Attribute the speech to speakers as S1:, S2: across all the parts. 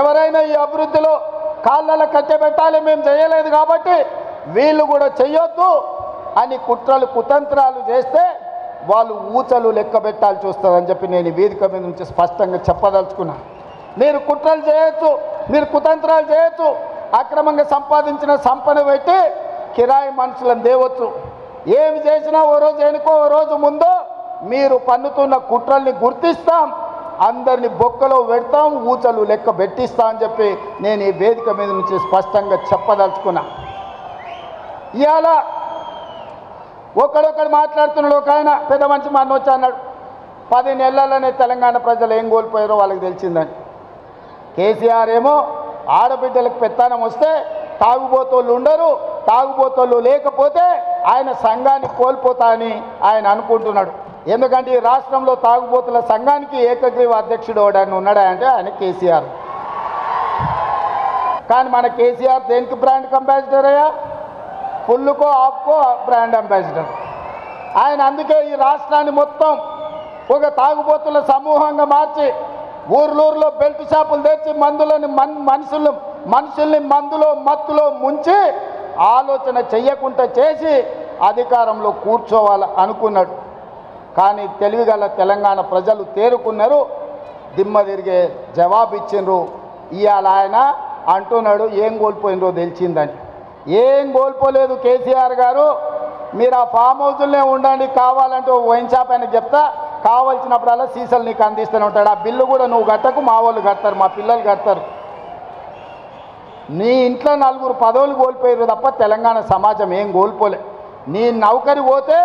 S1: ఎవరైనా ఈ అభివృద్ధిలో కాళ్ళలో కట్టబెట్టాలి మేము చేయలేదు కాబట్టి వీళ్ళు కూడా చెయ్యొద్దు అని కుట్రలు కుతంత్రాలు చేస్తే వాళ్ళు ఊచలు లెక్క పెట్టాల్సి వస్తుందని చెప్పి నేను వేదిక మీద నుంచి స్పష్టంగా చెప్పదలుచుకున్నా. మీరు కుట్రలు చేయొచ్చు మీరు కుతంత్రాలు చేయొచ్చు అక్రమంగా సంపాదించిన సంపద పెట్టి కిరాయి మనుషులను దేవచ్చు ఏమి చేసినా ఓ రోజు వెనుకో ఓ రోజు ముందు మీరు పన్నుతున్న కుట్రల్ని గుర్తిస్తాం. అందరిని బొక్కలో పెడతాం ఊచలు లెక్క పెట్టిస్తా అని చెప్పి నేను ఈ వేదిక మీద నుంచి స్పష్టంగా చెప్పదలుచుకున్నా. ఇవాళ ఒకడొకడు మాట్లాడుతున్నాడు ఒక ఆయన పెద్ద మనిషి మన వచ్చి అన్నాడు. పది నెలలనే తెలంగాణ ప్రజలు ఏం కోల్పోయారో వాళ్ళకి తెలిసిందని. కేసీఆర్ ఏమో ఆడబిడ్డలకు పెత్తనం వస్తే తాగుబోతోళ్ళు ఉండరు తాగుబోతోళ్ళు లేకపోతే ఆయన సంఘాన్ని కోల్పోతా అని ఆయన అనుకుంటున్నాడు. ఎందుకంటే ఈ రాష్ట్రంలో తాగుబోతుల సంఘానికి ఏకగ్రీవ అధ్యక్షుడు ఎవడని ఉన్నాడా అంటే ఆయన కేసీఆర్. కానీ మన కేసీఆర్ దేనికి బ్రాండ్ అంబాసిడర్ అయ్యా? పుల్లుకో ఆప్కో బ్రాండ్ అంబాసిడర్. ఆయన అందుకే ఈ రాష్ట్రాన్ని మొత్తం ఒక తాగుబోతుల సమూహంగా మార్చి ఊర్లూరులో బెల్ట్ షాపులు తెచ్చి మందులని మన్ మనుషులు మనుషుల్ని మందులో మత్తులో ముంచి ఆలోచన చెయ్యకుండా చేసి అధికారంలో కూర్చోవాలి అనుకున్నాడు. కానీ తెలివిగల తెలంగాణ ప్రజలు తేరుకున్నారు. దిమ్మ తిరిగే జవాబు ఇచ్చిండ్రు ఇవాళ ఆయన అంటున్నాడు ఏం కోల్పోయినరో తెలిసిందని. ఏం కోల్పోలేదు కేసీఆర్ గారు. మీరు ఆ ఫామ్ హౌస్లోనే ఉండండి కావాలంటే ఓ వైన్ షాప్ అని చెప్తా. కావాల్సినప్పుడల్లా సీసలు నీకు అందిస్తూనే ఉంటాడు. ఆ బిల్లు కూడా నువ్వు కట్టకు మా వాళ్ళు కడతారు మా పిల్లలు కడతారు. నీ ఇంట్లో నలుగురు పదవులు కోల్పోయారు తప్ప తెలంగాణ సమాజం ఏం కోల్పోలే. నీ నౌకరి పోతే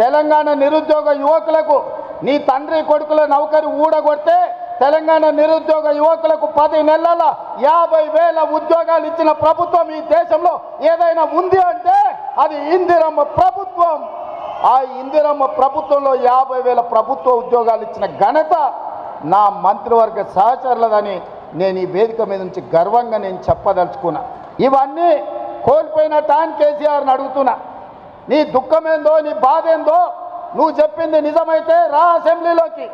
S1: తెలంగాణ నిరుద్యోగ యువకులకు నీ తండ్రి కొడుకుల నౌకరి ఊడగొడితే తెలంగాణ నిరుద్యోగ యువకులకు పది నెలల యాభై వేల ఉద్యోగాలు ఇచ్చిన ప్రభుత్వం ఈ దేశంలో ఏదైనా ఉంది అంటే అది ఇందిరమ్మ ప్రభుత్వం. ఆ ఇందిరమ్మ ప్రభుత్వంలో యాభై వేల ప్రభుత్వ ఉద్యోగాలు ఇచ్చిన ఘనత నా మంత్రివర్గ సహచరులదని నేను ఈ వేదిక మీద నుంచి గర్వంగా నేను చెప్పదలుచుకున్నా. ఇవన్నీ కోల్పోయిన టాన్ కేసీఆర్ని అడుగుతున్నా. నీ దుఃఖమేందో నీ బాధ ఏందో నువ్వు చెప్పింది నిజమైతే రా అసెంబ్లీలోకి.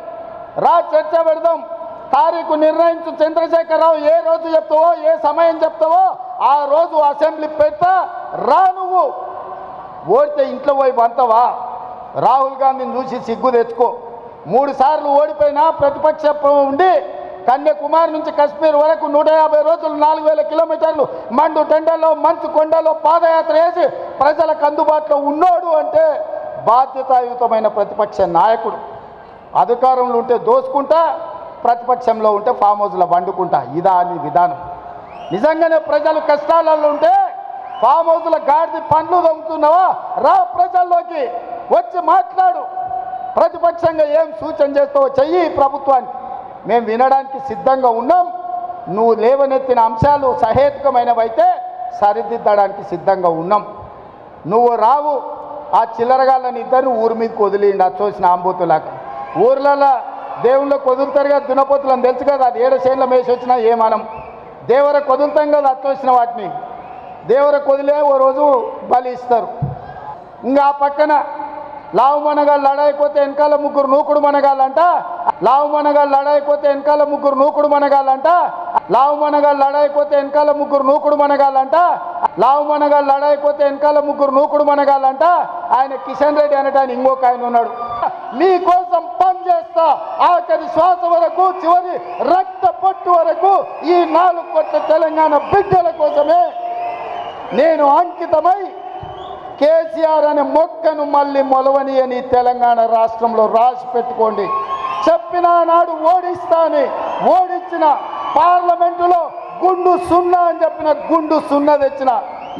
S1: రా చర్చ పెడదాం. తారీఖు నిర్ణయించు చంద్రశేఖరరావు ఏ రోజు చెప్తావో ఏ సమయం చెప్తావో ఆ రోజు అసెంబ్లీ పెడతా రా నువ్వు. ఓడితే ఇంట్లో పోయి పంతవా? రాహుల్ గాంధీని చూసి సిగ్గు తెచ్చుకో. మూడు సార్లు ఓడిపోయినా ప్రతిపక్ష ఉండి కన్యాకుమారి నుంచి కశ్మీర్ వరకు నూట యాభై రోజులు నాలుగు వేల కిలోమీటర్లు మండు టెండల్లో మంచు కొండలో పాదయాత్ర చేసి ప్రజలకు అందుబాటులో ఉన్నోడు అంటే బాధ్యతాయుతమైన ప్రతిపక్ష నాయకుడు. అధికారంలో ఉంటే దోసుకుంటా ప్రతిపక్షంలో ఉంటే ఫామ్ హౌస్లో వండుకుంటా. ఇదా అని విధానం. నిజంగానే ప్రజలు కష్టాలలో ఉంటే ఫామ్ హౌస్ల గాడిది పండ్లు దొంగతున్నావా రా ప్రజల్లోకి వచ్చి మాట్లాడు. ప్రతిపక్షంగా ఏం సూచన చేస్తావో చెయ్యి ప్రభుత్వానికి. మేము వినడానికి సిద్ధంగా ఉన్నాం. నువ్వు లేవనెత్తిన అంశాలు సహేతుకమైనవైతే సరిదిద్దడానికి సిద్ధంగా ఉన్నాం. నువ్వు రావు. ఆ చిల్లరగాళ్ళని ఇద్దరు ఊరి మీదకి వదిలిండి ఆ చూసిన ఆంబోతులాగా. ఊర్లలో దేవుళ్ళకి వదులుతారుగా దునపోతులని తెలుసు కదా అది ఏడు చేనుల మేసి వచ్చినా ఏమనం దేవరకు వదులుతాం కదా అచ్చొచ్చిన వాటిని. దేవరకు వదిలే ఓ రోజు బలి ఇస్తారు. ఇంకా ఆ పక్కన లావు మనగాళ్ళు లడాయిపోతే వెనకాల ముగ్గురు నూకుడు మనగాళ్ళంట? లావు మనగాళ్ళు లడాయిపోతే వెనకాల ముగ్గురు నూకుడు మనగాళ్ళంట? లావు మనగాళ్ళు లడాయిపోతే వెనకాల ముగ్గురు నూకుడు మనగాళ్ళంట? లావు మనగాళ్ళు లడాయిపోతే వెనకాల ముగ్గురు నూకుడు మనగాళ్ళంట? ఆయన కిషన్ రెడ్డి అనటాన్ని ఇంకొక ఆయన ఉన్నాడు. మీకోసం పని చేస్తా. ఆఖరి శ్వాస వరకు చివరి రక్త పట్టు వరకు ఈ నాలుగు కోట్ల తెలంగాణ బిడ్డల కోసమే నేను అంకితమై కేసీఆర్ అనే మొక్కను మళ్ళీ మొలవని అని తెలంగాణ రాష్ట్రంలో రాసి పెట్టుకోండి. చెప్పిన నాడు ఓడిస్తాని ఓడించిన పార్లమెంటులో గుండు సున్నా అని చెప్పిన గుండు సున్నా తెచ్చిన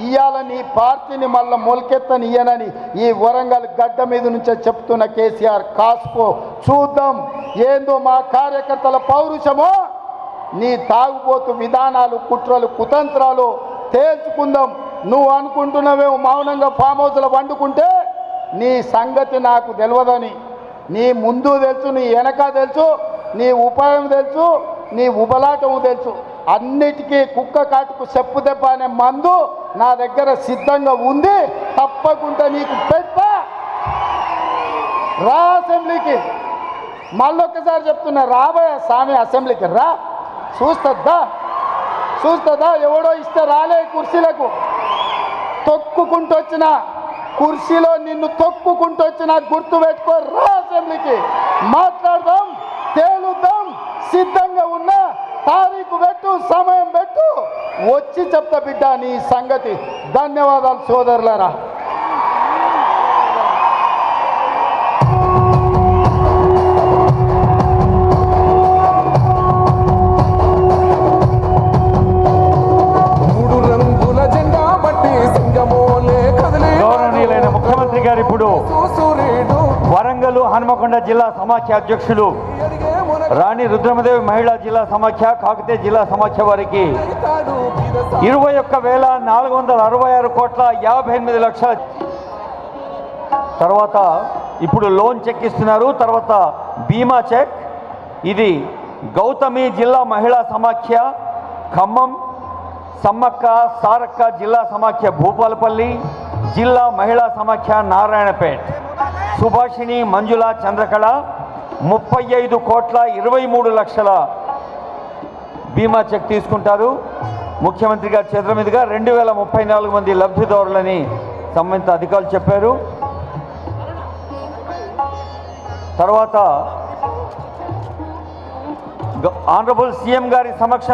S1: ఇవాళ నీ పార్టీని మళ్ళీ మొలకెత్తనియనని ఈ వరంగల్ గడ్డ మీద నుంచే చెప్తున్న కేసీఆర్ కాసుకో చూద్దాం ఏందో మా కార్యకర్తల పౌరుషమో. నీ తాగుబోతు విధానాలు కుట్రలు కుతంత్రాలు తేల్చుకుందాం. నువ్వు అనుకుంటున్నవే మౌనంగా ఫామ్ హౌస్లో వండుకుంటే నీ సంగతి నాకు తెలియదని నీ ముందు తెలుసు నీ వెనక తెలుసు నీ ఉపాయం తెలుసు నీ ఉబలాటం తెలుసు. అన్నిటికీ కుక్క కాటుకు చెప్పు దెబ్బ అనే మందు నా దగ్గర సిద్ధంగా ఉంది. తప్పకుండా నీకు పెట్టా రా అసెంబ్లీకి. మళ్ళొక్కసారి చెప్తున్నా రాబోయే స్వామి అసెంబ్లీకి రా. చూస్తుందా చూస్తుందా ఎవడో ఇస్తే రాలే కుర్చీలకు. తొక్కుకుంటూ వచ్చిన కుర్చీలో నిన్ను తొక్కుకుంటూ వచ్చిన గుర్తు పెట్టుకో రా అసెంబ్లీకి. మాట్లాడదాం తేలుద్దాం సిద్ధంగా ఉన్నా తారీఖు పెట్టు సమయం పెట్టు. వచ్చి చెప్తా బిడ్డ నీ సంగతి. ధన్యవాదాలు సోదరులారా.
S2: జిల్లా సమాఖ్య అధ్యక్షులు రాణి రుద్రమదేవి మహిళా జిల్లా సమాఖ్య కాకతీయ జిల్లా సమాఖ్య వారికి ఇరవై ఒక్క వేల నాలుగు వందల అరవై ఆరు కోట్ల యాభై ఎనిమిది లక్షల తర్వాత ఇప్పుడు లోన్ చెక్ ఇస్తున్నారు. తర్వాత బీమా చెక్. ఇది గౌతమి జిల్లా మహిళా సమాఖ్య ఖమ్మం సమ్మక్క సారక్క జిల్లా సమాఖ్య భూపాలపల్లి జిల్లా మహిళా సమాఖ్య నారాయణపేట్. సుభాషిణి మంజుల చంద్రకళ ముప్పై ఐదు కోట్ల ఇరవై మూడు లక్షల బీమా చెక్ తీసుకుంటారు. ముఖ్యమంత్రి గారి చేతుల మీదుగా రెండు వేల ముప్పై నాలుగు మంది లబ్ధిదారులని సంబంధిత అధికారులు చెప్పారు. తర్వాత ఆనరబుల్ సీఎం గారి సమక్ష